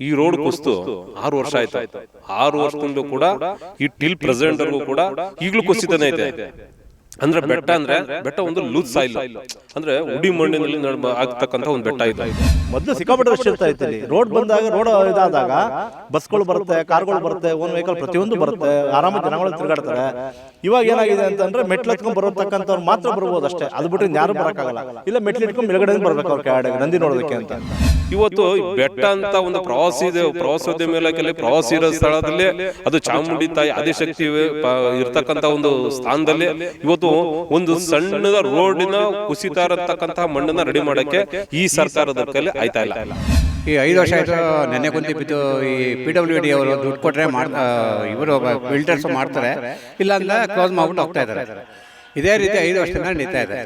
ಈ ರೋಡ್ ಕುಸ್ತು ಆರು ವರ್ಷ ಆಯ್ತು. ಆರು ವರ್ಷದಿಂದ ಕೂಡ ಈ ಟಿಲ್ ಪ್ರೆಸೆಂಟ್ ಕೂಡ ಈಗಲೂ ಕುಸಿತಾನೆ ಐತೆ ಅಂದ್ರೆ ಬೆಟ್ಟ ಅಂದ್ರೆ ಬೆಟ್ಟ ಒಂದು ಲೂಸ್ ಸಾಯಿಲ್. ಅಂದ್ರೆ ಉಡಿ ಮಣ್ಣಿನಲ್ಲಿ ನಡ್- ಆಗ್ತಕ್ಕಂತ ಒಂದು ಬೆಟ್ಟ ಇದೆ. ಮೊದಲು ಸಿಕ್ಕಾಪಟ್ಟೆ ರಶ್ ಇರ್ತಾ ಇತ್ತು ಇಲ್ಲಿ ರೋಡ್ ಬಂದಾಗ ರೋಡ್ ಇದಾದಾಗ ಬಸ್ಗಳು ಬರುತ್ತೆ ಕಾರ್ಗಳು ಬರುತ್ತೆ ಓನ್ ವೆಹಿಕಲ್ ಪ್ರತಿಯೊಂದು ಬರುತ್ತೆ ಆರಾಮ ಜನಗಳು ತಿರುಗಾಡ್ತಾರೆ. ಇವಾಗ ಏನಾಗಿದೆ ಅಂತಂದ್ರೆ ಮೆಟ್ಲು ಹತ್ಕೊಂಡ್ ಬರತಕ್ಕಂಥವ್ರು ಮಾತ್ರ ಬರ್ಬೋದು ಅಷ್ಟೇ. ಅದು ಬಿಟ್ಟು ಯಾರು ಬರೋಕ್ಕಾಗಲ್ಲ. ಇಲ್ಲ ಮೆಟ್ಲು ಇಟ್ಕೊಂಡು ಮೇಲ್ಗಡೆ ಬರ್ಬೇಕು ಅವ್ರ ಕೆಳಗಡೆ ನಂದಿ ನೋಡೋದಕ್ಕೆ ಅಂತ. ಇವತ್ತು ಬೆಟ್ಟ ಅಂತ ಒಂದು ಪ್ರವಾಸಿ ಇದೆ. ಪ್ರವಾಸೋದ್ಯಮ ಇಲಾಖೆಯಲ್ಲಿ ಪ್ರವಾಸಿ ಇರೋ ಸ್ಥಳದಲ್ಲಿ ಅದು ಚಾಮುಂಡಿ ತಾಯಿ ಆದಿಶಕ್ತಿ ಇರ್ತಕ್ಕಂತ ಒಂದು ಸ್ಥಾನದಲ್ಲಿ ಇವತ್ತು ಒಂದು ಸಣ್ಣದ ರೋಡಿನ ಕುಸಿತ ಇರತಕ್ಕಂತಹ ಮಣ್ಣನ್ನ ರೆಡಿ ಮಾಡಕ್ಕೆ ಈ ಸರ್ಕಾರದ ಕೈಲಿ ಆಯ್ತಾ ಇಲ್ಲ. ಈ ಐದು ವರ್ಷ ಆಯಿತು ನೆನ್ನೆ ಕುಂತಿ ಬಿದ್ದು ಈ ಪಿ ಡಬ್ಲ್ಯೂ ಡಿ ಅವರು ದುಡ್ಡು ಕೊಟ್ಟರೆ ಮಾಡ್ತಾ ಇವರು ಬಿಲ್ಡರ್ಸ್ ಮಾಡ್ತಾರೆ. ಇಲ್ಲ ಅಂದ್ರೆ ಕ್ಲೋಸ್ ಮಾಡ್ಬಿಟ್ಟು ಹೋಗ್ತಾ ಇದ್ದಾರೆ. ಇದೇ ರೀತಿ ಐದು ವರ್ಷದಿಂದ ನಡೀತಾ ಇದೆ.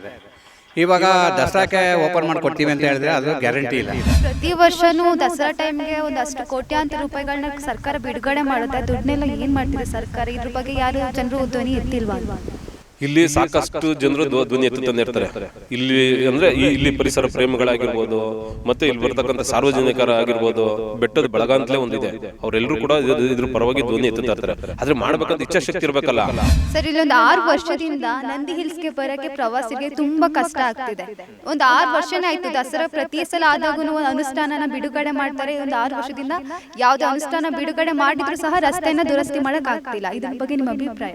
ಇವಾಗ ದಸರಾಕ್ಕೆ ಓಪನ್ ಮಾಡಿಕೊಡ್ತೀವಿ ಅಂತ ಹೇಳಿದ್ರೆ ಅದು ಗ್ಯಾರಂಟಿ ಇಲ್ಲ. ಪ್ರತಿ ವರ್ಷನೂ ದಸರಾ ಟೈಮ್ಗೆ ಒಂದಷ್ಟು ಕೋಟ್ಯಾಂತರ ರೂಪಾಯಿಗಳನ್ನ ಸರ್ಕಾರ ಬಿಡುಗಡೆ ಮಾಡುತ್ತೆ. ದುಡ್ಡನ್ನೆಲ್ಲ ಏನ್ ಮಾಡ್ತಿದೆ ಸರ್ಕಾರ? ಇದ್ರ ಬಗ್ಗೆ ಯಾರು ಜನರು ಧ್ವನಿ ಎತ್ತಿಲ್ವಾ? ಇಲ್ಲಿ ಸಾಕಷ್ಟು ಜನರು ಧ್ವ- ಧ್ವನಿ ಎತ್ತುತ್ತಾನೆ ತಂದಿರ್ತಾರೆ ಇಲ್ಲಿ ಅಂದ್ರೆ ಇಲ್ಲಿ ಪರಿಸರ ಪ್ರೇಮಿಗಳಾಗಿರ್ಬೋದು, ಮತ್ತೆ ಇಲ್ಲಿ ಬರ್ತಕ್ಕಂಥ ಸಾರ್ವಜನಿಕರ ಆಗಿರ್ಬೋದು, ಬೆಟ್ಟದ ಬಳಗ ಅಂತಲೇ ಒಂದಿದೆ. ಅವರೆಲ್ಲರೂ ಕೂಡ ಇದ್ರ- ಪರವಾಗಿ ಧ್ವನಿ ಎತ್ತುತ್ತಾ ತರ್ತಾರೆ ಆದ್ರೆ ಮಾಡ್ಬೇಕಂತ ಇಚ್ಛಾಶಕ್ತಿ ಇರ್ಬೇಕಲ್ಲ? ಸರ್, ಇಲ್ಲೊಂದು ಆರು ವರ್ಷದಿಂದ ನಂದಿ ಹಿಲ್ಸ್ಗೆ ಬರಕ್ಕೆ ಪ್ರವಾಸಿಗೆ ತುಂಬಾ ಕಷ್ಟ ಆಗ್ತಿದೆ. ಒಂದು ಆರು ವರ್ಷನೇ ಆಯ್ತು ದಸರಾ ಪ್ರತಿ ಸಲ ಆದಾಗೂ ಒಂದು ಅನುಷ್ಠಾನನ ಬಿಡುಗಡೆ ಮಾಡ್ತಾರೆ. ಒಂದು ಆರು ವರ್ಷದಿಂದ ಯಾವ್ದು ಅನುಷ್ಠಾನ ಬಿಡುಗಡೆ ಮಾಡಿದ್ರು ಸಹ ರಸ್ತೆಯನ್ನ ದುರಸ್ತಿ ಮಾಡಕ್ ಆಗ್ತಿಲ್ಲ. ಇದ್ರ ಬಗ್ಗೆ ನಿಮ್ಮ ಅಭಿಪ್ರಾಯ?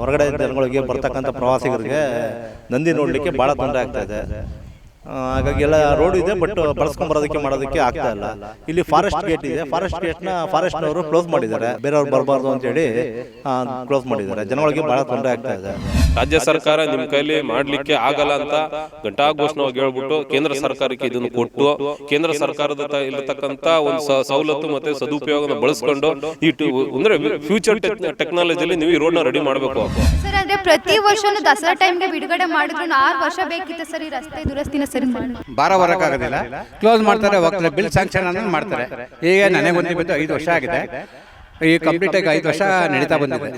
ಹೊರಗಡೆ ಜನಗಳಿಗೆ ಬರ್ತಕ್ಕಂಥ ಪ್ರವಾಸಿಗರಿಗೆ ನಂದಿ ನೋಡಲಿಕ್ಕೆ ಭಾಳ ತೊಂದರೆ ಆಗ್ತಾ ಇದೆ. ಹಾಗಾಗಿ ಎಲ್ಲ ರೋಡ್ ಇದೆ ಬಟ್ ಬಳಸ್ಕೊಂಡ್ ಬರೋದಕ್ಕೆ ಮಾಡೋದಕ್ಕೆ ಆಗ್ತಾ ಇಲ್ಲ. ಇಲ್ಲಿ. ಫಾರೆಸ್ಟ್ ಗೇಟ್ ಇದೆ. ಫಾರೆಸ್ಟ್ ಗೇಟ್ನ ಫಾರೆಸ್ಟ್ನವರು ಕ್ಲೋಸ್ ಮಾಡಿದ್ದಾರೆ. ಬೇರೆಯವ್ರು ಬರಬಾರ್ದು ಅಂತೇಳಿ ಕ್ಲೋಸ್ ಮಾಡಿದ್ದಾರೆ. ಜನಗಳಿಗೆ ಬಹಳ ತೊಂದರೆ ಆಗ್ತಾ ಇದೆ. ರಾಜ್ಯ ಸರ್ಕಾರ ನಿಮ್ ಕೈಲಿ ಮಾಡ್ಲಿಕ್ಕೆ ಆಗಲ್ಲ ಅಂತ ಘಂಟಾಘೋಷಣವಾಗಿ ಹೇಳ್ಬಿಟ್ಟು ಕೇಂದ್ರ ಸರ್ಕಾರಕ್ಕೆ ಇದನ್ನು ಕೊಟ್ಟು ಕೇಂದ್ರ ಸರ್ಕಾರದ ತ- ಇರತಕ್ಕಂತ ಒಂದು ಸವಲತ್ತು ಮತ್ತೆ ಸದುಪಯೋಗನ ಬಳಸ್ಕೊಂಡು ಈ ಅಂದ್ರೆ ಫ್ಯೂಚರ್ ಟೆಕ್ನಾಲಜಿಯಲ್ಲಿ ನೀವು ಈ ರೋಡ್ನ ರೆಡಿ ಮಾಡಬೇಕು. ಸರ್ ಅಂದ್ರೆ ಪ್ರತಿ ವರ್ಷ ದಸರಾ ಟೈಮ್ಗೆ ಬಿಡುಗಡೆ ಮಾಡಿದ್ರು ಆರು ವರ್ಷ ಬೇಕಿತ್ತು ಸರ್ ಈ ರಸ್ತೆ ದುರಸ್ತಿನ ಸರಿ ಬಾರ ಭಾರ ಬರೋಕ್ಕಾಗೋದಿಲ್ಲ ಕ್ಲೋಸ್ ಮಾಡ್ತಾರೆ ಹೋಗ್ತಾರೆ ಬಿಲ್ ಸ್ಯಾಂಕ್ಷನ್ ಅನ್ನೋದು ಮಾಡ್ತಾರೆ. ಈಗ ನನಗೊಂದು ಬಿದ್ದು ಐದು ವರ್ಷ ಆಗಿದೆ. ಈ ಕಂಪ್ಲೀಟಾಗಿ ಐದು ವರ್ಷ ನಡೀತಾ ಬಂದಿದೆ.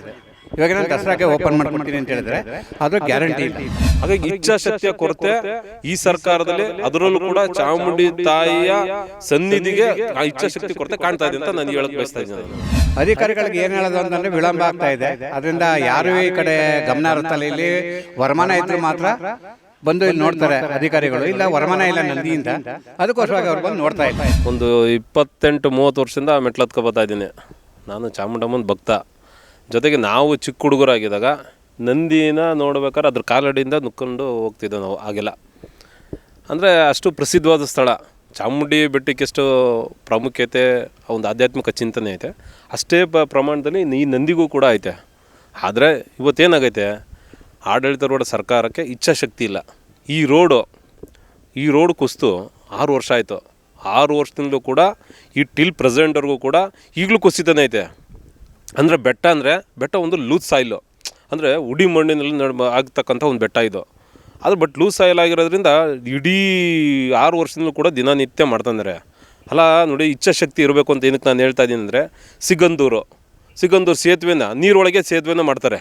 ಇವಾಗ ನಾನು ದಸರಾಕ್ಕೆ ಓಪನ್ ಮಾಡ್ಕೊಡ್ತೀನಿ ಅಂತ ಹೇಳಿದ್ರೆ ಅದು ಗ್ಯಾರಂಟಿ ಇಲ್ಲ. ಹಾಗಾಗಿ ಇಚ್ಛಾಶಕ್ತಿಯ ಕೊರತೆ ಈ ಸರ್ಕಾರದಲ್ಲಿ ಅದರಲ್ಲೂ ಕೂಡ ಚಾಮುಂಡಿ ತಾಯಿಯ ಸನ್ನಿಧಿಗೆ ಆ ಇಚ್ಛಾಶಕ್ತಿ ಕೊರತೆ ಕಾಣ್ತಾ ಇದೆ ಅಂತ ನಾನು ಹೇಳಕ್ ಬಯಸ್ತಾ ಇದ್ದೀನಿ. ಅಧಿಕಾರಿಗಳಿಗೆ ಏನು ಹೇಳೋದು ಅಂತಂದ್ರೆ ವಿಳಂಬ ಆಗ್ತಾ ಇದೆ. ಅದರಿಂದ ಯಾರು ಈ ಕಡೆ ಗಮನ ಇರುತ್ತಲ್ಲ ಇಲ್ಲಿ ವರಮಾನ ಇದ್ರೆ ಮಾತ್ರ ಬಂದು ಇಲ್ಲಿ ನೋಡ್ತಾರೆ ಅಧಿಕಾರಿಗಳು. ಇಲ್ಲ ವರಮಾನ ಇಲ್ಲ ನಂದಿಯಿಂದ. ಅದಕ್ಕೋಸ್ಕರವಾಗಿ ಅವ್ರು ಬಂದು ನೋಡ್ತಾ ಇದ್ದಾರೆ ಒಂದು ಇಪ್ಪತ್ತೆಂಟು ಮೂವತ್ತು ವರ್ಷದಿಂದ ಮೆಟ್ಲು ಹತ್ಕೊ ಬರ್ತಾ ಇದ್ದೀನಿ. ನಾನು ಚಾಮುಂಡಮ್ಮನ ಭಕ್ತ. ಜೊತೆಗೆ ನಾವು ಚಿಕ್ಕ ಹುಡುಗರಾಗಿದ್ದಾಗ ನಂದಿನ ನೋಡ್ಬೇಕಾದ್ರೆ ಅದ್ರ ಕಾಲಡಿಯಿಂದ ನುಕ್ಕೊಂಡು ಹೋಗ್ತಿದ್ದೆವು ನಾವು ಆಗೆಲ್ಲ ಅಂದರೆ ಅಷ್ಟು ಪ್ರಸಿದ್ಧವಾದ ಸ್ಥಳ. ಚಾಮುಂಡಿ ಬೆಟ್ಟಕ್ಕೆಷ್ಟು ಪ್ರಾಮುಖ್ಯತೆ ಒಂದು ಆಧ್ಯಾತ್ಮಿಕ ಚಿಂತನೆ ಐತೆ. ಅಷ್ಟೇ ಪ ಪ್ರಮಾಣದಲ್ಲಿ ಈ ನಂದಿಗೂ ಕೂಡ ಐತೆ. ಆದರೆ ಇವತ್ತೇನಾಗೈತೆ? ಆಡಳಿತಾರೂಢ ಸರ್ಕಾರಕ್ಕೆ ಇಚ್ಛಾಶಕ್ತಿ ಇಲ್ಲ. ಈ ರೋಡು, ಈ ರೋಡ್ ಕುಸ್ತು ಆರು ವರ್ಷ ಆಯಿತು. ಆರು ವರ್ಷದಿಂದಲೂ ಕೂಡ ಈ ಟಿಲ್ ಪ್ರೆಸೆಂಟ್ವರೆಗೂ ಕೂಡ ಈಗಲೂ ಕುಸಿತಾನೆ ಐತೆ. ಅಂದರೆ ಬೆಟ್ಟ ಅಂದರೆ ಬೆಟ್ಟ ಒಂದು ಲೂಸ್ ಸಾಯಿಲು. ಅಂದರೆ ಉಡಿ ಮಣ್ಣಿನಲ್ಲಿ ನಡ್ ಆಗ್ತಕ್ಕಂಥ ಒಂದು ಬೆಟ್ಟ ಇದು. ಅದು ಬಟ್ ಲೂಸ್ ಸಾಯಿಲ್ ಆಗಿರೋದ್ರಿಂದ ಇಡೀ ಆರು ವರ್ಷದಿಂದಲೂ ಕೂಡ ದಿನನಿತ್ಯ ಮಾಡ್ತಂದರೆ. ಅಲ್ಲ, ನೋಡಿ, ಇಚ್ಛಾಶಕ್ತಿ ಇರಬೇಕು ಅಂತ ಏನಕ್ಕೆ ನಾನು ಹೇಳ್ತಾ ಇದ್ದೀನಿ ಅಂದರೆ ಸಿಗಂದೂರು. ಸಿಗಂದೂರು ಸೇತುವೆನ, ನೀರೊಳಗೆ ಸೇತುವೆನ ಮಾಡ್ತಾರೆ.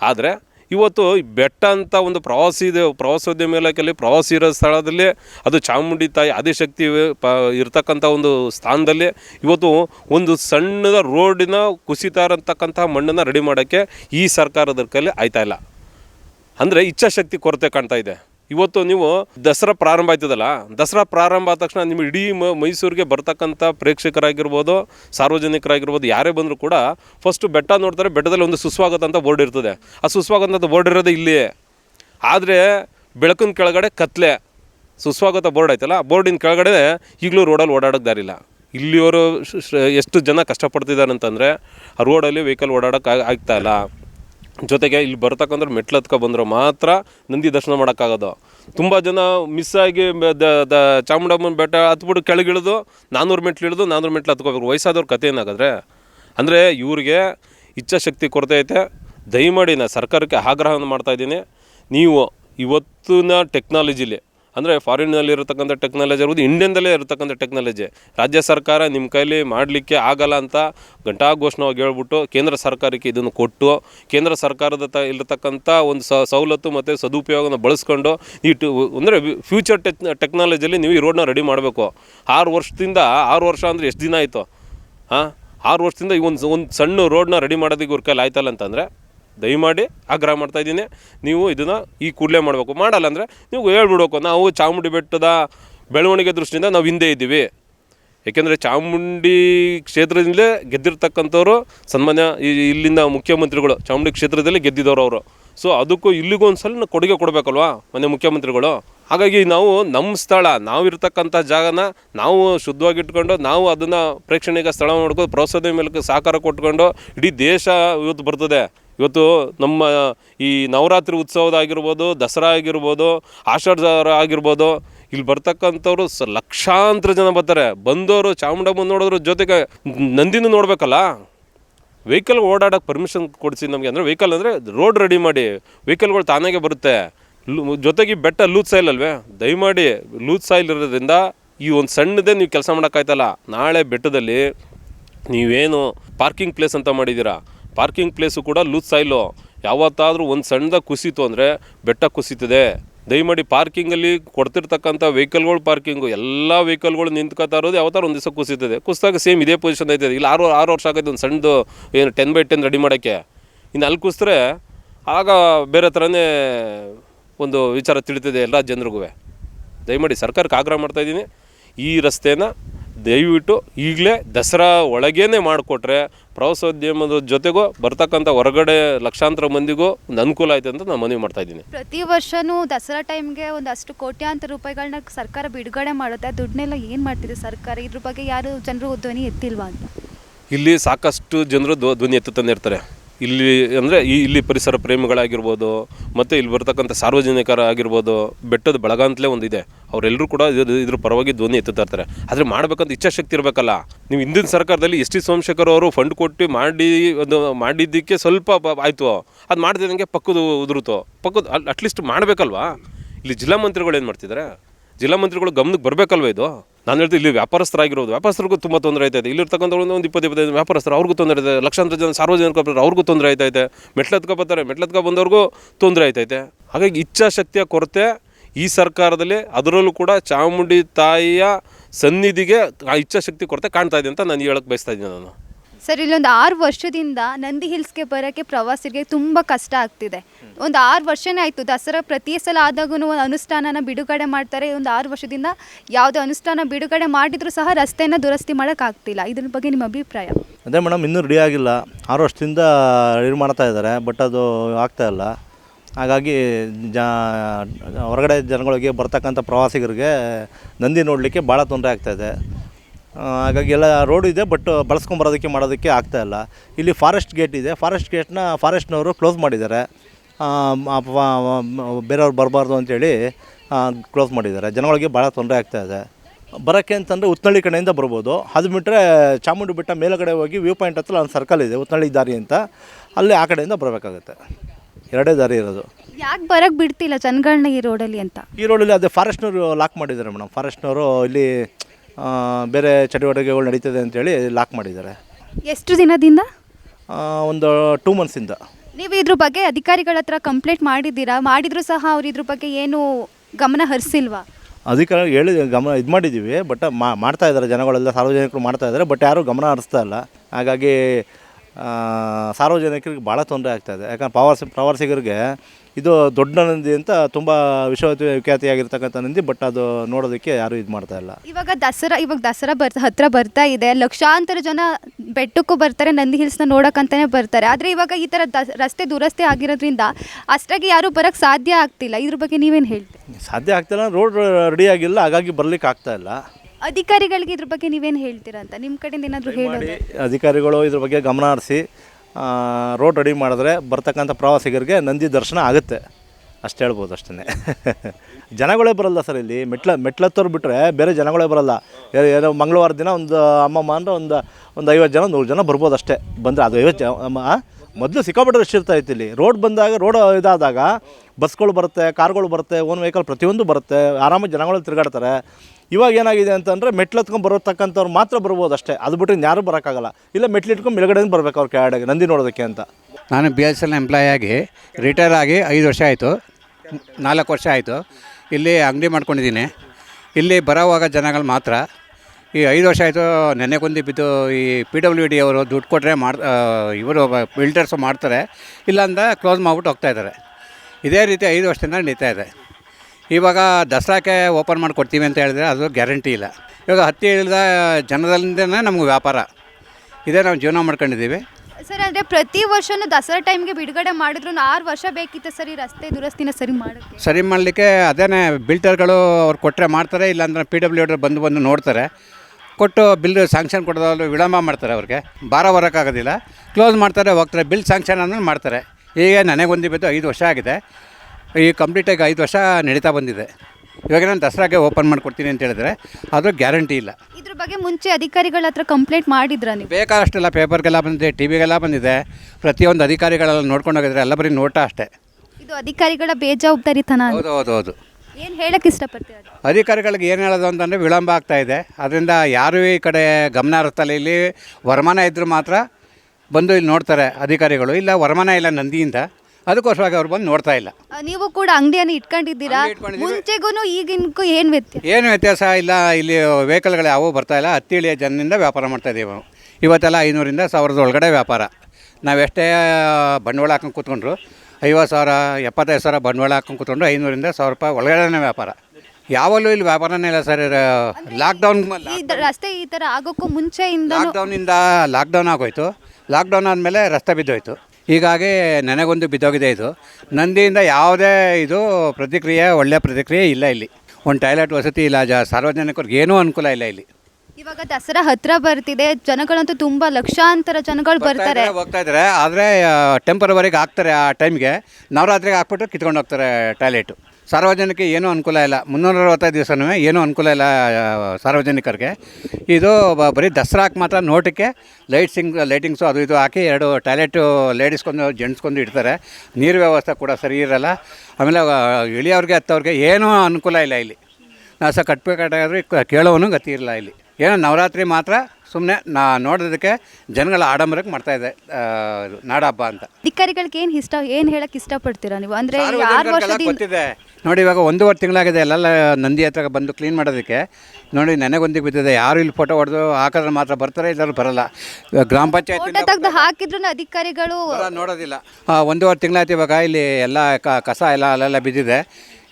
ಆದರೆ ಇವತ್ತು ಬೆಟ್ಟ ಅಂತ ಒಂದು ಪ್ರವಾಸಿ ಪ್ರವಾಸೋದ್ಯಮ ಇಲಾಖೆಯಲ್ಲಿ ಪ್ರವಾಸಿ ಇರೋ ಸ್ಥಳದಲ್ಲಿ ಅದು ಚಾಮುಂಡಿ ತಾಯಿ ಆದಿಶಕ್ತಿ ಪ ಇರ್ತಕ್ಕಂಥ ಒಂದು ಸ್ಥಾನದಲ್ಲಿ ಇವತ್ತು ಒಂದು ಸಣ್ಣದ ರೋಡಿನ ಕುಸಿತ ಇರತಕ್ಕಂಥ ಮಣ್ಣನ್ನು ರೆಡಿ ಮಾಡೋಕ್ಕೆ ಈ ಸರ್ಕಾರದ ಕೈಲಿ ಆಯ್ತಾ ಇಲ್ಲ. ಅಂದರೆ ಇಚ್ಛಾಶಕ್ತಿ ಕೊರತೆ ಕಾಣ್ತಾ ಇದೆ. ಇವತ್ತು ನೀವು ದಸರಾ ಪ್ರಾರಂಭ ಆಯ್ತದಲ್ಲ, ದಸರಾ ಪ್ರಾರಂಭ ಆದ ತಕ್ಷಣ ನಿಮ್ಮ ಇಡೀ ಮೈಸೂರಿಗೆ ಬರ್ತಕ್ಕಂಥ ಪ್ರೇಕ್ಷಕರಾಗಿರ್ಬೋದು, ಸಾರ್ವಜನಿಕರಾಗಿರ್ಬೋದು, ಯಾರೇ ಬಂದರೂ ಕೂಡ ಫಸ್ಟು ಬೆಟ್ಟ ನೋಡ್ತಾರೆ, ಬೆಟ್ಟದಲ್ಲಿ ಒಂದು ಸುಸ್ವಾಗತ ಅಂತ ಬೋರ್ಡ್ ಇರ್ತದೆ. ಆ ಸುಸ್ವಾಗತ ಅಂತ ಬೋರ್ಡ್ ಇರೋದೇ ಇಲ್ಲಿಯೇ ಆದರೆ ಬೆಳಕಿನ ಕೆಳಗಡೆ ಕತ್ಲೆ, ಸುಸ್ವಾಗತ ಬೋರ್ಡ್ ಆಯ್ತಲ್ಲ ಬೋರ್ಡಿನ ಕೆಳಗಡೆ ಈಗಲೂ ರೋಡಲ್ಲಿ ಓಡಾಡೋಕೆ ದಾರಿಲ್ಲ ಇಲ್ಲಿಯವರು ಎಷ್ಟು ಜನ ಕಷ್ಟಪಡ್ತಿದ್ದಾರೆ ಅಂತಂದರೆ, ಆ ರೋಡಲ್ಲಿ ವೆಹಿಕಲ್ ಓಡಾಡೋಕೆ ಆಗ್ತಾ ಇಲ್ಲ. ಜೊತೆಗೆ ಇಲ್ಲಿ ಬರ್ತಕ್ಕಂದ್ರೆ ಮೆಟ್ಲು ಹತ್ಕೊ ಬಂದ್ರೆ ಮಾತ್ರ ನಂದಿ ದರ್ಶನ ಮಾಡೋಕ್ಕಾಗೋದು. ತುಂಬ ಜನ ಮಿಸ್ ಆಗಿ ದ ಚಾಮುಂಡಮ್ಮನ ಬೆಟ್ಟ ಹತ್ಬಿಟ್ಟು ಕೆಳಗಿಳಿದು ನಾನ್ನೂರು ಮೆಟ್ಲು ಇಳಿದು ನಾನ್ನೂರು ಮೆಟ್ಲು ಹತ್ಕೋಬೇಕು. ವಯಸ್ಸಾದವ್ರ ಕತೆ ಏನಾಗಾದ್ರೆ? ಅಂದರೆ ಇವ್ರಿಗೆ ಇಚ್ಛಾಶಕ್ತಿ ಕೊರತೆ ಐತೆ. ದಯಮಾಡಿ ನಾನು ಸರ್ಕಾರಕ್ಕೆ ಆಗ್ರಹವನ್ನು ಮಾಡ್ತಾಯಿದ್ದೀನಿ ನೀವು ಇವತ್ತಿನ ಟೆಕ್ನಾಲಜಿಲಿ ಅಂದರೆ ಫಾರಿನಲ್ಲಿ ಇರತಕ್ಕಂಥ ಟೆಕ್ನಾಲಜಿ ಇರ್ಬೋದು ಇಂಡಿಯನ್ದಲ್ಲೇ ಇರತಕ್ಕಂಥ ಟೆಕ್ನಾಲಜಿ ರಾಜ್ಯ ಸರ್ಕಾರ ನಿಮ್ಮ ಕೈಲಿ ಮಾಡಲಿಕ್ಕೆ ಆಗಲ್ಲ ಅಂತ ಘಂಟಾಘೋಷಣವಾಗಿ ಹೇಳ್ಬಿಟ್ಟು ಕೇಂದ್ರ ಸರ್ಕಾರಕ್ಕೆ ಇದನ್ನು ಕೊಟ್ಟು, ಕೇಂದ್ರ ಸರ್ಕಾರದ ತ ಇರತಕ್ಕಂಥ ಒಂದು ಸವಲತ್ತು ಮತ್ತು ಸದುಪಯೋಗನ ಬಳಸ್ಕೊಂಡು ಈ ಟು ಅಂದರೆ ಫ್ಯೂಚರ್ ಟೆಕ್ ಟೆಕ್ನಾಲಜಿಯಲ್ಲಿ ನೀವು ಈ ರೋಡ್ನ ರೆಡಿ ಮಾಡಬೇಕು. ಆರು ವರ್ಷದಿಂದ, ಆರು ವರ್ಷ ಅಂದರೆ ಎಷ್ಟು ದಿನ ಆಯಿತು? ಹಾಂ? ಆರು ವರ್ಷದಿಂದ ಈ ಒಂದು ಒಂದು ಸಣ್ಣ ರೋಡ್ನ ರೆಡಿ ಮಾಡೋದಕ್ಕೆ ಇವ್ರ ಕೈಲಿ ಆಯ್ತಲ್ಲ ಅಂತಂದರೆ? ದಯಮಾಡಿ ಆಗ್ರಹ ಮಾಡ್ತಾ ಇದ್ದೀನಿ. ನೀವು ಇದನ್ನು ಈ ಕೂಡಲೇ ಮಾಡಬೇಕು. ಮಾಡಲ್ಲ ಅಂದರೆ ನೀವು ಹೇಳ್ಬಿಡ್ಬೇಕು. ನಾವು ಚಾಮುಂಡಿ ಬೆಟ್ಟದ ಬೆಳವಣಿಗೆ ದೃಷ್ಟಿಯಿಂದ ನಾವು ಹಿಂದೆ ಇದ್ದೀವಿ. ಏಕೆಂದರೆ ಚಾಮುಂಡಿ ಕ್ಷೇತ್ರದಿಂದಲೇ ಗೆದ್ದಿರ್ತಕ್ಕಂಥವ್ರು ಸನ್ಮಾನ್ಯ ಇಲ್ಲಿಂದ ಮುಖ್ಯಮಂತ್ರಿಗಳು, ಚಾಮುಂಡಿ ಕ್ಷೇತ್ರದಲ್ಲಿ ಗೆದ್ದಿದ್ದವರು ಅವರು. ಸೊ ಅದಕ್ಕೂ ಇಲ್ಲಿಗೂ ಒಂದು ಸಲ ಕೊಡುಗೆ ಕೊಡಬೇಕಲ್ವಾ ಮನೆ ಮುಖ್ಯಮಂತ್ರಿಗಳು? ಹಾಗಾಗಿ ನಾವು ನಮ್ಮ ಸ್ಥಳ, ನಾವಿರ್ತಕ್ಕಂಥ ಜಾಗನ ನಾವು ಶುದ್ಧವಾಗಿಟ್ಕೊಂಡು, ನಾವು ಅದನ್ನು ಪ್ರೇಕ್ಷಣೀಯ ಸ್ಥಳ ಮಾಡ್ಕೊಂಡು ಪ್ರವಾಸೋದ್ಯಮ ಮೇಲೆ ಸಹಕಾರ ಕೊಟ್ಕೊಂಡು ಇಡೀ ದೇಶ ಇವತ್ತು ಬರ್ತದೆ. ಇವತ್ತು ನಮ್ಮ ಈ ನವರಾತ್ರಿ ಉತ್ಸವದಾಗಿರ್ಬೋದು ದಸರಾ ಆಗಿರ್ಬೋದು, ಆಷಾಢ ಆಗಿರ್ಬೋದು, ಇಲ್ಲಿ ಬರ್ತಕ್ಕಂಥವ್ರು ಸ ಲಕ್ಷಾಂತರ ಜನ ಬರ್ತಾರೆ. ಬಂದವರು ಚಾಮುಂಡಮ್ಮನ ನೋಡೋದ್ರ ಜೊತೆಗೆ ನಂದಿನೂ ನೋಡಬೇಕಲ್ಲ? ವೆಹಿಕಲ್ ಓಡಾಡೋಕ್ಕೆ ಪರ್ಮಿಷನ್ ಕೊಡಿಸಿ ನಮಗೆ ಅಂದರೆ ವೆಹಿಕಲ್ ಅಂದರೆ ರೋಡ್ ರೆಡಿ ಮಾಡಿ ವೆಹಿಕಲ್ಗಳು ತಾನಾಗೆ ಬರುತ್ತೆ. ಜೊತೆಗೆ ಬೆಟ್ಟ ಲೂತ್ ಸಾಯಿಲ್ ಅಲ್ವೇ? ದಯಮಾಡಿ ಲೂತ್ ಸಾಯಿಲ್ ಇರೋದ್ರಿಂದ ಈ ಒಂದು ಸಣ್ಣದೇ ನೀವು ಕೆಲಸ ಮಾಡೋಕ್ಕಾಯ್ತಲ್ಲ ನಾಳೆ ಬೆಟ್ಟದಲ್ಲಿ ನೀವೇನು ಪಾರ್ಕಿಂಗ್ ಪ್ಲೇಸ್ ಅಂತ ಮಾಡಿದ್ದೀರಾ ಪಾರ್ಕಿಂಗ್ ಪ್ಲೇಸು ಕೂಡ ಲೂಸ್ ಸಾಯಿಲು. ಯಾವತ್ತಾದರೂ ಒಂದು ಸಣ್ಣದಾಗ ಕುಸಿತು ಅಂದರೆ ಬೆಟ್ಟ ಕುಸಿತದೆ. ದಯಮಾಡಿ ಪಾರ್ಕಿಂಗಲ್ಲಿ ಕೊಡ್ತಿರ್ತಕ್ಕಂಥ ವೆಹಿಕಲ್ಗಳು ಪಾರ್ಕಿಂಗು, ಎಲ್ಲ ವೆಹಿಕಲ್ಗಳು ನಿಂತ್ಕೊತಾ ಇರೋದು ಯಾವತ್ತಾರು ಒಂದು ದಿವಸ ಕುಸಿತದೆ. ಕುಸಿದಾಗ ಸೇಮ್ ಇದೇ ಪೊಸಿಷನ್ ಐತೆ. ಇಲ್ಲಿ ಆರು ಆರು ವರ್ಷ ಆಗೈತೆ ಒಂದು ಸಣ್ಣದು ಏನು ಟೆನ್ ಬೈ ಟೆನ್ ರೆಡಿ ಮಾಡೋಕ್ಕೆ. ಇನ್ನು ಅಲ್ಲಿ ಕುಸಿದ್ರೆ ಆಗ ಬೇರೆ ಥರನೇ ಒಂದು ವಿಚಾರ ತಿಳಿತದೆ ಎಲ್ಲ ಜನರಿಗೂ. ದಯಮಾಡಿ ಸರ್ಕಾರಕ್ಕೆ ಆಗ್ರಹ ಮಾಡ್ತಾಯಿದ್ದೀನಿ ಈ ರಸ್ತೆನ ದಯವಿಟ್ಟು ಈಗಲೇ ದಸರಾ ಒಳಗೇನೆ ಮಾಡಿಕೊಟ್ರೆ ಪ್ರವಾಸೋದ್ಯಮದ ಜೊತೆಗೂ ಬರ್ತಕ್ಕಂಥ ಹೊರಗಡೆ ಲಕ್ಷಾಂತರ ಮಂದಿಗೂ ಒಂದು ಅನುಕೂಲ ಆಯ್ತು ಅಂತ ನಾನು ಮನವಿ ಮಾಡ್ತಾ ಇದ್ದೀನಿ. ಪ್ರತಿ ವರ್ಷನೂ ದಸರಾ ಟೈಮ್ಗೆ ಒಂದಷ್ಟು ಕೋಟ್ಯಾಂತರ ರೂಪಾಯಿಗಳನ್ನ ಸರ್ಕಾರ ಬಿಡುಗಡೆ ಮಾಡುತ್ತೆ. ದುಡ್ಡನ್ನೆಲ್ಲ ಏನು ಮಾಡ್ತಿದೆ ಸರ್ಕಾರ? ಇದ್ರ ಬಗ್ಗೆ ಯಾರು ಜನರು ಧ್ವನಿ ಎತ್ತಿಲ್ವಾ ಅಂತ? ಇಲ್ಲಿ ಸಾಕಷ್ಟು ಜನರು ಧ್ವ- ಧ್ವನಿ ಎತ್ತು ಇರ್ತಾರೆ. ಇಲ್ಲಿ ಅಂದರೆ ಈ ಇಲ್ಲಿ ಪರಿಸರ ಪ್ರೇಮಿಗಳಾಗಿರ್ಬೋದು, ಮತ್ತು ಇಲ್ಲಿ ಬರ್ತಕ್ಕಂಥ ಸಾರ್ವಜನಿಕರಾಗಿರ್ಬೋದು, ಬೆಟ್ಟದ ಬಳಗ ಅಂತಲೇ ಒಂದಿದೆ. ಅವರೆಲ್ಲರೂ ಕೂಡ ಇದು ಇದ್ರ ಪರವಾಗಿ ಧ್ವನಿ ಎತ್ತುತ್ತಾ ಇರ್ತಾರೆ. ಆದರೆ ಮಾಡಬೇಕಂತ ಇಚ್ಛಾಶಕ್ತಿ ಇರಬೇಕಲ್ಲ. ನೀವು ಹಿಂದಿನ ಸರ್ಕಾರದಲ್ಲಿ ಎಸ್ ಟಿ ಸೋಮಶೇಖರ್ ಅವರು ಫಂಡ್ ಕೊಟ್ಟು ಮಾಡಿ ಒಂದು ಮಾಡಿದ್ದಕ್ಕೆ ಸ್ವಲ್ಪ ಆಯಿತು. ಅದು ಮಾಡ್ತಿದ್ದಂಗೆ ಪಕ್ಕದ ಉದುರುತು. ಪಕ್ಕದ ಅಟ್ಲೀಸ್ಟ್ ಮಾಡಬೇಕಲ್ವಾ? ಇಲ್ಲಿ ಜಿಲ್ಲಾ ಮಂತ್ರಿಗಳು ಏನು ಮಾಡ್ತಿದ್ದಾರೆ ಜಿಲ್ಲಾ ಮಂತ್ರಿಗಳು ಗಮನಕ್ಕೆ ಬರಬೇಕಲ್ವ ಇದು? ನಾನು ಹೇಳ್ತೀನಿ ಇಲ್ಲಿ ವ್ಯಾಪಾರಸ್ಥರಾಗಿರೋದು, ವ್ಯಾಪಾರಸ್ಥರಿಗೂ ತುಂಬ ತೊಂದರೆ ಆಯ್ತೈತೆ ಇಲ್ಲಿರ್ತಕ್ಕಂಥ ಒಂದು ಒಂದು ಇಪ್ಪತ್ತು ಇಪ್ಪತ್ತೈದು ವ್ಯಾಪಾರಸ್ಥರು, ಅವ್ರಿಗೂ ತೊಂದರೆ ಇದೆ. ಲಕ್ಷಾಂತರ ಜನ ಸಾರ್ವಜನಿಕರು ಅವ್ರಿಗೂ ತೊಂದರೆ ಆಯ್ತೈತೆ ಮೆಟ್ಲತ್ಕೊ ಬರ್ತಾರೆ, ಮೆಟ್ಲತ್ಕೊ ಬಂದವ್ರಿಗೂ ತೊಂದರೆ ಆಯ್ತೈತೆ ಹಾಗಾಗಿ ಇಚ್ಛಾಶಕ್ತಿಯ ಕೊರತೆ ಈ ಸರ್ಕಾರದಲ್ಲಿ, ಅದರಲ್ಲೂ ಕೂಡ ಚಾಮುಂಡಿ ತಾಯಿಯ ಸನ್ನಿಧಿಗೆ ಆ ಇಚ್ಛಾಶಕ್ತಿ ಕೊರತೆ ಕಾಣ್ತಾ ಇದೆ ಅಂತ ನಾನು ಹೇಳಕ್ಕೆ ಬಯಸ್ತಾ ಇದ್ದೀನಿ ನಾನು. ಸರ್, ಇಲ್ಲೊಂದು ಆರು ವರ್ಷದಿಂದ ನಂದಿ ಹಿಲ್ಸ್ಗೆ ಬರೋಕ್ಕೆ ಪ್ರವಾಸಿಗರಿಗೆ ತುಂಬ ಕಷ್ಟ ಆಗ್ತಿದೆ. ಒಂದು ಆರು ವರ್ಷನೇ ಆಯಿತು, ದಸರಾ ಪ್ರತಿ ಸಲ ಆದಾಗೂ ಒಂದು ಅನುಷ್ಠಾನನ ಬಿಡುಗಡೆ ಮಾಡ್ತಾರೆ. ಒಂದು ಆರು ವರ್ಷದಿಂದ ಯಾವುದೇ ಅನುಷ್ಠಾನ ಬಿಡುಗಡೆ ಮಾಡಿದರೂ ಸಹ ರಸ್ತೆಯನ್ನು ದುರಸ್ತಿ ಮಾಡೋಕ್ಕಾಗ್ತಿಲ್ಲ ಇದ್ರ ಬಗ್ಗೆ ನಿಮ್ಮ ಅಭಿಪ್ರಾಯ? ಅದೇ ಮೇಡಮ್, ಇನ್ನೂ ರೆಡಿ ಆಗಿಲ್ಲ. ಆರು ವರ್ಷದಿಂದ ರೆಡಿ ಮಾಡ್ತಾ ಇದ್ದಾರೆ ಬಟ್ ಅದು ಆಗ್ತಾ ಇಲ್ಲ. ಹಾಗಾಗಿ ಜ, ಹೊರಗಡೆ ಜನಗಳಿಗೆ ಬರ್ತಕ್ಕಂಥ ಪ್ರವಾಸಿಗರಿಗೆ ನಂದಿ ನೋಡಲಿಕ್ಕೆ ಭಾಳ ತೊಂದರೆ ಆಗ್ತಾಯಿದೆ ಹಾಗಾಗಿ ಎಲ್ಲ ರೋಡು ಇದೆ ಬಟ್ ಬಳಸ್ಕೊಂಬರೋದಕ್ಕೆ ಮಾಡೋದಕ್ಕೆ ಆಗ್ತಾ ಇಲ್ಲ. ಇಲ್ಲಿ ಫಾರೆಸ್ಟ್ ಗೇಟ್ ಇದೆ. ಫಾರೆಸ್ಟ್ ಗೇಟ್ನ ಫಾರೆಸ್ಟ್ನವರು ಕ್ಲೋಸ್ ಮಾಡಿದ್ದಾರೆ. ಬೇರೆಯವ್ರು ಬರಬಾರ್ದು ಅಂತೇಳಿ ಕ್ಲೋಸ್ ಮಾಡಿದ್ದಾರೆ. ಜನಗಳಿಗೆ ಭಾಳ ತೊಂದರೆ ಆಗ್ತಾ ಇದೆ. ಬರೋಕ್ಕೆ ಅಂತಂದರೆ ಉತ್ನಳ್ಳಿ ಕಡೆಯಿಂದ ಬರ್ಬೋದು. ಅದು ಬಿಟ್ಟರೆ ಚಾಮುಂಡಿ ಬೆಟ್ಟ ಮೇಲುಗಡೆ ಹೋಗಿ ವ್ಯೂ ಪಾಯಿಂಟ್ ಹತ್ರ ಒಂದು ಸರ್ಕಲ್ ಇದೆ ಉತ್ನಳ್ಳಿ ದಾರಿ ಅಂತ. ಅಲ್ಲಿ ಆ ಕಡೆಯಿಂದ ಬರಬೇಕಾಗುತ್ತೆ. ಎರಡೇ ದಾರಿ ಇರೋದು. ಯಾಕೆ ಬರೋಕ್ಕೆ ಬಿಡ್ತಿಲ್ಲ ಜನಗಳನ್ನ ಈ ರೋಡಲ್ಲಿ ಅಂತ? ಈ ರೋಡಲ್ಲಿ ಅದೇ ಫಾರೆಸ್ಟ್ನವರು ಲಾಕ್ ಮಾಡಿದ್ದಾರೆ ಮೇಡಮ್. ಫಾರೆಸ್ಟ್ನವರು ಇಲ್ಲಿ ಬೇರೆ ಚಟುವಟಿಕೆಗಳು ನಡೀತದೆ ಅಂತೇಳಿ ಲಾಕ್ ಮಾಡಿದ್ದಾರೆ. ಎಷ್ಟು ದಿನದಿಂದ? ಆ, ಒಂದು ಟೂ ಮಂತ್ಸಿಂದ ನೀವು ಇದ್ರ ಬಗ್ಗೆ ಅಧಿಕಾರಿಗಳ ಹತ್ರ ಕಂಪ್ಲೇಂಟ್ ಮಾಡಿದ್ದೀರಾ? ಮಾಡಿದರೂ ಸಹ ಅವ್ರು ಇದ್ರ ಬಗ್ಗೆ ಏನು ಗಮನ ಹರಿಸಿಲ್ವಾ? ಅಧಿಕಾರ ಹೇಳಿ ಗಮನ ಇದು ಮಾಡಿದ್ದೀವಿ ಬಟ್ ಮಾಡ್ತಾ ಇದ್ದಾರೆ ಜನಗಳೆಲ್ಲ ಸಾರ್ವಜನಿಕರು ಮಾಡ್ತಾ ಇದ್ದಾರೆ ಬಟ್ ಯಾರೂ ಗಮನ ಹರಿಸ್ತಾ ಇಲ್ಲ. ಹಾಗಾಗಿ ಆ, ಸಾರ್ವಜನಿಕರಿಗೆ ಭಾಳ ತೊಂದರೆ ಆಗ್ತಾ ಇದೆ. ಯಾಕಂದ್ರೆ ಪ್ರವಾಸಿ ಪ್ರವಾಸಿಗರಿಗೆ ಇದು ದೊಡ್ಡ ನಂದಿ ಅಂತ ತುಂಬ ವಿಶ್ವವಿಖ್ಯಾತಿಯಾಗಿರ್ತಕ್ಕಂಥ ನಂದಿ ಬಟ್ ಅದು ನೋಡೋದಕ್ಕೆ ಯಾರೂ ಇದು ಮಾಡ್ತಾ ಇಲ್ಲ. ಇವಾಗ ದಸರಾ ಇವಾಗ ದಸರಾ ಬರ್ತಾ ಹತ್ರ ಬರ್ತಾ ಇದೆ. ಲಕ್ಷಾಂತರ ಜನ ಬೆಟ್ಟಕ್ಕೂ ಬರ್ತಾರೆ ನಂದಿ ಹಿಲ್ಸ್ನ ನೋಡೋಕ್ಕಂತಾನೆ ಬರ್ತಾರೆ. ಆದರೆ ಇವಾಗ ಈ ಥರ ದಸ್ ರಸ್ತೆ ದುರಸ್ತಿ ಆಗಿರೋದ್ರಿಂದ ಅಷ್ಟಾಗಿ ಯಾರೂ ಬರೋಕ್ಕೆ ಸಾಧ್ಯ ಆಗ್ತಿಲ್ಲ. ಇದ್ರ ಬಗ್ಗೆ ನೀವೇನು ಹೇಳ್ತೀರಿ? ಸಾಧ್ಯ ಆಗ್ತಿಲ್ಲ. ರೋಡ್ ರೆಡಿ ಆಗಿಲ್ಲ. ಹಾಗಾಗಿ ಬರ್ಲಿಕ್ಕೆ ಆಗ್ತಾ ಇಲ್ಲ. ಅಧಿಕಾರಿಗಳಿಗೆ ಇದ್ರ ಬಗ್ಗೆ ನೀವೇನು ಹೇಳ್ತೀರಾ ಅಂತ? ನಿಮ್ಮ ಕಡೆಯಿಂದ ಏನಾದರೂ ಹೇಳಿ ಅಧಿಕಾರಿಗಳು ಇದ್ರ ಬಗ್ಗೆ ಗಮನ ಹರಿಸಿ. ರೋಡ್ ರೆಡಿ ಮಾಡಿದ್ರೆ ಬರ್ತಕ್ಕಂಥ ಪ್ರವಾಸಿಗರಿಗೆ ನಂದಿ ದರ್ಶನ ಆಗುತ್ತೆ. ಅಷ್ಟು ಹೇಳ್ಬೋದು ಅಷ್ಟೇ ಜನಗಳೇ ಬರಲ್ಲ ಸರ್ ಇಲ್ಲಿ. ಮೆಟ್ಲ ಮೆಟ್ಲತ್ತೋರು ಬಿಟ್ಟರೆ ಬೇರೆ ಜನಗಳೇ ಬರಲ್ಲ. ಏನೋ ಮಂಗಳವಾರ ದಿನ ಒಂದು ಅಮ್ಮಮ್ಮ ಅಂದರೆ ಒಂದು ಒಂದು ಐವತ್ತು ಜನ, ನೂರು ಜನ ಬರ್ಬೋದು ಅಷ್ಟೇ. ಬಂದರೆ ಅದು ಐವತ್ತು ಜನ ಮೊದಲು ಸಿಕ್ಕಾಪಟ್ಟೆ ರಶ್ ಇರ್ತಾ ಇತ್ತು ಇಲ್ಲಿ. ರೋಡ್ ಬಂದಾಗ ರೋಡ್ ಇದಾದಾಗ ಬಸ್ಗಳು ಬರುತ್ತೆ ಕಾರ್ಗಳು ಬರುತ್ತೆ ಓನ್ ವೆಹಿಕಲ್ ಪ್ರತಿಯೊಂದು ಬರುತ್ತೆ. ಆರಾಮಾಗಿ ಜನಗಳು ತಿರುಗಾಡ್ತಾರೆ. ಇವಾಗ ಏನಾಗಿದೆ ಅಂತಂದರೆ ಮೆಟ್ಲು ಹತ್ಕೊಂಡು ಬರೋತಕ್ಕಂಥವ್ರು ಮಾತ್ರ ಬರ್ಬೋದು ಅಷ್ಟೇ. ಅದು ಬಿಟ್ಟರೆ ಯಾರೂ ಬರೋಕ್ಕಾಗಲ್ಲ. ಇಲ್ಲ ಮೆಟ್ಲು ಇಟ್ಕೊಂಡು ಮೇಲ್ಗಡೆಯಿಂದ ಬರ್ಬೇಕು ಅವ್ರ ಕೆಳಗಡೆಗೆ ನಂದಿ ನೋಡೋದಕ್ಕೆ ಅಂತ. ನಾನು ಬಿ ಎಸ್ ಎಲ್ ಎಂಪ್ಲಾಯ್ ಆಗಿ ರಿಟೈರ್ ಆಗಿ ಐದು ವರ್ಷ ಆಯಿತು. ನಾಲ್ಕು ವರ್ಷ ಆಯಿತು. ಇಲ್ಲಿ ಅಂಗಡಿ ಮಾಡ್ಕೊಂಡಿದ್ದೀನಿ. ಇಲ್ಲಿ ಬರೋವಾಗ ಜನಗಳು ಮಾತ್ರ, ಈ ಐದು ವರ್ಷ ಆಯಿತು ನೆನೆಗುಂದಿ ಬಿದ್ದು ಈ ಪಿ ಡಬ್ಲ್ಯೂ ಡಿ ಅವರು ದುಡ್ಡು ಕೊಟ್ಟರೆ ಮಾಡ್ ಇವರು ಬಿಲ್ಡರ್ಸು ಮಾಡ್ತಾರೆ. ಇಲ್ಲಾಂದ್ರೆ ಕ್ಲೋಸ್ ಮಾಡಿಬಿಟ್ಟು ಹೋಗ್ತಾ ಇದ್ದಾರೆ. ಇದೇ ರೀತಿ ಐದು ವರ್ಷದಿಂದ ನಡೀತಾ ಇದೆ. ಇವಾಗ ದಸರಾಕ್ಕೆ ಓಪನ್ ಮಾಡಿ ಕೊಡ್ತೀವಿ ಅಂತ ಹೇಳಿದ್ರೆ ಅದು ಗ್ಯಾರಂಟಿ ಇಲ್ಲ. ಇವಾಗ ಹತ್ತಿ ಇಳಿದ ಜನದಲ್ಲಿಂದನೇ ನಮ್ಗೆ ವ್ಯಾಪಾರ. ಇದೇ ನಾವು ಜೀವನ ಮಾಡ್ಕೊಂಡಿದ್ದೀವಿ. ಸರ್ ಅಂದರೆ ಪ್ರತಿ ವರ್ಷನೂ ದಸರಾ ಟೈಮ್ಗೆ ಬಿಡುಗಡೆ ಮಾಡಿದ್ರು ಆರು ವರ್ಷ ಬೇಕಿತ್ತು ಸರಿ ಈ ರಸ್ತೆ ದುರಸ್ತಿನ ಸರಿ ಮಾಡಿ ಸರಿ ಮಾಡಲಿಕ್ಕೆ ಅದೇನೇ ಬಿಲ್ಟರ್ಗಳು ಅವ್ರು ಕೊಟ್ಟರೆ ಮಾಡ್ತಾರೆ ಇಲ್ಲಾಂದ್ರೆ ಪಿ ಡಬ್ಲ್ಯೂ ಡಿ ಬಂದು ಬಂದು ನೋಡ್ತಾರೆ. ಕೊಟ್ಟು ಬಿಲ್ ಸ್ಯಾಂಕ್ಷನ್ ಕೊಡೋದು ವಿಳಂಬ ಮಾಡ್ತಾರೆ ಅವ್ರಿಗೆ. ಭಾರ ಬರೋಕ್ಕಾಗೋದಿಲ್ಲ ಕ್ಲೋಸ್ ಮಾಡ್ತಾರೆ ಹೋಗ್ತಾರೆ ಬಿಲ್ ಸ್ಯಾಂಕ್ಷನ್ ಅಂದ್ರೆ ಮಾಡ್ತಾರೆ. ಈಗ ನನಗೊಂದು ಬಿದ್ದು ಐದು ವರ್ಷ ಆಗಿದೆ. ಈ ಕಂಪ್ಲೀಟಾಗಿ ಐದು ವರ್ಷ ನಡೀತಾ ಬಂದಿದೆ. ಇವಾಗ ನಾನು ದಸರಾಗೆ ಓಪನ್ ಮಾಡಿಕೊಡ್ತೀನಿ ಅಂತ ಹೇಳಿದ್ರೆ ಅದು ಗ್ಯಾರಂಟಿ ಇಲ್ಲ. ಇದ್ರ ಬಗ್ಗೆ ಮುಂಚೆ ಅಧಿಕಾರಿಗಳ ಹತ್ರ ಕಂಪ್ಲೇಂಟ್ ಮಾಡಿದ್ರ ನೀವು? ಬೇಕಾದಷ್ಟೆಲ್ಲ ಪೇಪರ್ಗೆಲ್ಲ ಬಂದಿದೆ ಟಿ ವಿಗೆಲ್ಲ ಬಂದಿದೆ. ಪ್ರತಿಯೊಂದು ಅಧಿಕಾರಿಗಳೆಲ್ಲ ನೋಡ್ಕೊಂಡು ಹೋಗಿದ್ರೆ ಎಲ್ಲ ಬರೀ ನೋಟ ಅಷ್ಟೇ. ಇದು ಅಧಿಕಾರಿಗಳ ಬೇಜವಾಬ್ದಾರಿತನ ಹೌದು ಹೌದು ಹೌದು. ಏನು ಹೇಳಕ್ಕೆ ಇಷ್ಟಪಡ್ತೀರಾ ಅಧಿಕಾರಿಗಳಿಗೆ ಏನು ಹೇಳೋದು ಅಂತಂದರೆ ವಿಳಂಬ ಆಗ್ತಾ ಇದೆ. ಅದರಿಂದ ಯಾರೂ ಈ ಕಡೆ ಗಮನ ಇರುತ್ತಲ್ಲ ಇಲ್ಲಿ ವರಮಾನ ಇದ್ದರೂ ಮಾತ್ರ ಬಂದು ಇಲ್ಲಿ ನೋಡ್ತಾರೆ ಅಧಿಕಾರಿಗಳು. ಇಲ್ಲ ವರಮಾನ ಇಲ್ಲ ನಂದಿಯಿಂದ. ಅದಕ್ಕೋಸ್ಕರವಾಗಿ ಅವ್ರು ಬಂದು ನೋಡ್ತಾ ಇಲ್ಲ. ನೀವು ಕೂಡ ಅಂಗಡಿಯನ್ನು ಇಟ್ಕೊಂಡಿದ್ದೀರಾ. ಮುಂಚೆಗೂ ಈಗಿನಕ್ಕೂ ಏನು ವ್ಯತ್ಯಾಸ ಏನು ವ್ಯತ್ಯಾಸ ಇಲ್ಲ ಇಲ್ಲಿ ವೆಹಿಕಲ್ಗಳು ಯಾವೂ ಬರ್ತಾ ಇಲ್ಲ. ಹತ್ತಿಳಿಯ ಜನರಿಂದ ವ್ಯಾಪಾರ ಮಾಡ್ತಾ ಇದ್ದೀವಿ ನಾವು. ಇವತ್ತೆಲ್ಲ ಐನೂರಿಂದ ಸಾವಿರದ ಒಳಗಡೆ ವ್ಯಾಪಾರ. ನಾವೆಷ್ಟೇ ಬಂಡವಾಳ ಹಾಕೊಂಡು ಕೂತ್ಕೊಂಡ್ರು ಐವತ್ತು ಸಾವಿರ ಎಪ್ಪತ್ತೈದು ಸಾವಿರ ಬಂಡವಾಳ ಹಾಕೊಂಡು ಕೂತ್ಕೊಂಡು ಐನೂರಿಂದ ಸಾವಿರ ರೂಪಾಯಿ ಒಳಗಡೆನೇ ವ್ಯಾಪಾರ. ಯಾವಲ್ಲೂ ಇಲ್ಲಿ ವ್ಯಾಪಾರನೇ ಇಲ್ಲ ಸರ್ ಲಾಕ್ಡೌನ್ ರಸ್ತೆ ಈ ಥರ ಆಗೋಕ್ಕೂ ಮುಂಚೆಯಿಂದ ಲಾಕ್ಡೌನಿಂದ ಲಾಕ್ಡೌನ್ ಆಗೋಯ್ತು. ಲಾಕ್ಡೌನ್ ಆದಮೇಲೆ ರಸ್ತೆ ಬಿದ್ದೋಯ್ತು. ಹೀಗಾಗಿ ನನಗೊಂದು ಬಿದ್ದೋಗಿದೆ ಇದು. ನಂದಿಯಿಂದ ಯಾವುದೇ ಇದು ಪ್ರತಿಕ್ರಿಯೆ ಒಳ್ಳೆಯ ಪ್ರತಿಕ್ರಿಯೆ ಇಲ್ಲ ಇಲ್ಲಿ. ಒಂದು ಟಾಯ್ಲೆಟ್ ವಸತಿ ಇಲ್ಲ ಜ ಸಾರ್ವಜನಿಕರಿಗೆ ಏನೂ ಅನುಕೂಲ ಇಲ್ಲ ಇಲ್ಲಿ. ಇವಾಗ ದಸರಾ ಹತ್ರ ಬರ್ತಿದೆ. ಜನಗಳಂತೂ ತುಂಬಾ ಲಕ್ಷಾಂತರ ಜನಗಳು ಬರ್ತಾರೆ. ಹೋಗ್ತಾ ಇದ್ದಾರೆ. ಆದರೆ ಟೆಂಪರವರಿಗೆ ಹಾಕ್ತಾರೆ ಆ ಟೈಮ್ಗೆ ನವರಾತ್ರಿಗೆ ಹಾಕ್ಬಿಟ್ಟು ಕಿತ್ಕೊಂಡು ಹೋಗ್ತಾರೆ ಟಾಯ್ಲೆಟು. ಸಾರ್ವಜನಿಕ ಏನೂ ಅನುಕೂಲ ಇಲ್ಲ. ಮುನ್ನೂರ ಅರವತ್ತೈದು ದಿವಸನೂ ಏನೂ ಅನುಕೂಲ ಇಲ್ಲ ಸಾರ್ವಜನಿಕರಿಗೆ. ಇದು ಬರೀ ದಸರಾಕ್ಕೆ ಮಾತ್ರ ನೋಟಕ್ಕೆ ಲೈಟ್ಸಿಂಗ್ ಲೈಟಿಂಗ್ಸು ಅದು ಇದು ಹಾಕಿ ಎರಡು ಟಾಯ್ಲೆಟು ಲೇಡೀಸ್ಕೊಂಡು ಜೆಂಟ್ಸ್ಕೊಂಡು ಇಡ್ತಾರೆ. ನೀರು ವ್ಯವಸ್ಥೆ ಕೂಡ ಸರಿ ಇರಲ್ಲ. ಆಮೇಲೆ ಇಳಿಯವ್ರಿಗೆ, ಹತ್ತವ್ರಿಗೆ ಏನೂ ಅನುಕೂಲ ಇಲ್ಲ ಇಲ್ಲಿ. ನಾಸ ಕಟ್ಟಬೇಕಾದ್ರೆ ಕೇಳೋವನು ಗತಿ ಇಲ್ಲ ಇಲ್ಲಿ. ಏನೋ ನವರಾತ್ರಿ ಮಾತ್ರ ಸುಮ್ಮನೆ ನಾ ನೋಡೋದಕ್ಕೆ ಜನಗಳ ಆಡಂಬರಕ್ಕೆ ಮಾಡ್ತಾಯಿದೆ ನಾಡಹಬ್ಬ ಅಂತ. ಅಧಿಕಾರಿಗಳಿಗೆ ಏನು ಇಷ್ಟ ಏನು ಹೇಳಕ್ಕೆ ಇಷ್ಟಪಡ್ತೀರಾ ನೀವು? ಅಂದರೆ ಆರು ವರ್ಷದಿಂದ ಗೊತ್ತಿದೆ. ನೋಡಿ ಇವಾಗ ಒಂದೂವರೆ ತಿಂಗಳಾಗಿದೆ ಎಲ್ಲ ನಂದಿ ಹತ್ರ ಬಂದು ಕ್ಲೀನ್ ಮಾಡೋದಕ್ಕೆ. ನೋಡಿ ನನಗೊಂದಿಗೆ ಬಿದ್ದಿದೆ ಯಾರು ಇಲ್ಲಿ ಫೋಟೋ ಹೊಡೆದು ಹಾಕಿದ್ರೆ ಮಾತ್ರ ಬರ್ತಾರೆ ಇಲ್ಲಾದ್ರು ಬರಲ್ಲ. ಇವಾಗ ಗ್ರಾಮ ಫೋಟೋ ಪಂಚಾಯತ್ ತೆಗೆದು ಹಾಕಿದ್ರು ಅಧಿಕಾರಿಗಳು ನೋಡೋದಿಲ್ಲ. ಆ, ಒಂದೂವರೆ ತಿಂಗಳಾಯ್ತು ಇವಾಗ ಇಲ್ಲಿ ಎಲ್ಲ ಕ- ಕಸ ಎಲ್ಲ ಅಲ್ಲೆಲ್ಲ ಬಿದ್ದಿದೆ.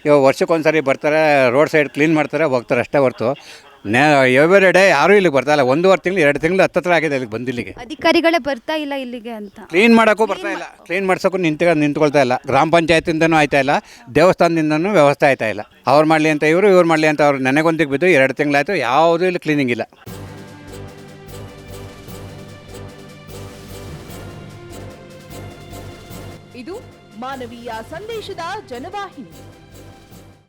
ಇವಾಗ ವರ್ಷಕ್ಕೊಂದ್ಸರಿ ಬರ್ತಾರೆ ರೋಡ್ ಸೈಡ್ ಕ್ಲೀನ್ ಮಾಡ್ತಾರೆ ಹೋಗ್ತಾರೆ ಅಷ್ಟೇ ಹೊರ್ತು. ನೇ ಎವ್ರಿ ಡೇ ಯಾರು ಇಲ್ಲಿಗೆ ಬರ್ತಾ ಇಲ್ಲ. ಒಂದೂವರೆ ತಿಂಗಳು ಎರಡು ತಿಂಗಳು ಹತ್ತತ್ರ ಆಗಿದೆ ಇಲ್ಲಿಗೆ ಬಂದು ಇಲ್ಲಿಗೆ. ಅಧಿಕಾರಿಗಳೇ ಬರ್ತಾ ಇಲ್ಲ ಇಲ್ಲಿಗೆ ಅಂತ. ಕ್ಲೀನ್ ಮಾಡೋಕ್ಕೂ ಬರ್ತಾ ಇಲ್ಲ. ಕ್ಲೀನ್ ಮಾಡ್ಸೋಕ್ಕೂ ನಿಂತ ನಿಂತ್ಕೊಳ್ತಾ ಇಲ್ಲ. ಗ್ರಾಮ ಪಂಚಾಯತಿಂದನೂ ಆಯ್ತಾ ಇಲ್ಲ. ದೇವಸ್ಥಾನದಿಂದನೂ ವ್ಯವಸ್ಥೆ ಆಯ್ತಾ ಇಲ್ಲ. ಅವ್ರು ಮಾಡಲಿ ಅಂತ ಇವರು ಇವ್ರು ಮಾಡಲಿ ಅಂತ ಅವ್ರು ನೆನೆಗೊಂದಿಗೆ ಬಿದ್ದು ಎರಡು ತಿಂಗಳಾಯ್ತು. ಯಾವುದೂ ಇಲ್ಲಿ ಕ್ಲೀನಿಂಗ್ ಇಲ್ಲ. ಇದು ಮಾನವೀಯ ಸಂದೇಶದ ಜನವಾಹಿನಿ.